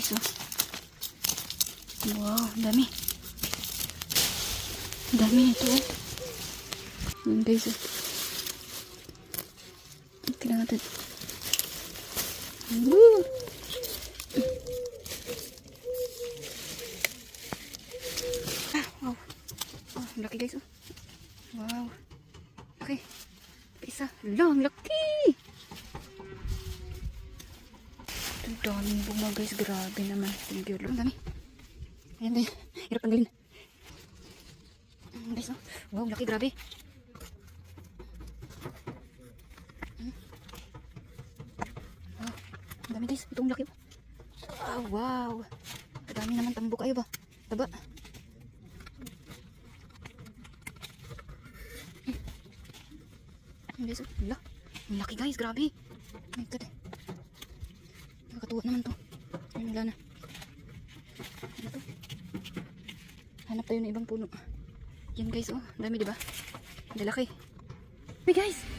guys, oh. Wow, dami. Dami nito, oh. Ayan, guys, oh. Tingnan natin. Woo! Ah, wow. Oh, ang laki guys, oh. Wow. Okay. Isa. Lang, laki! Ang daming bunga guys. Grabe naman. Thank you. Ang dami. Ayan guys. Hirap tanggalin. Guys, oh. Wow, laki. Grabe. Hmm. Wow. Ang dami guys. Itong laki. Oh, wow. Ang dami naman tambo kayo ba? Taba. Ayan guys, oh. Ang laki guys. Grabe. Oh my god. Nakakatuwa naman to. Ayun, wala na. Ano? Hanap tayo ng ibang puno. Yan guys, oh. Dami, di ba? Ang laki. Hey guys!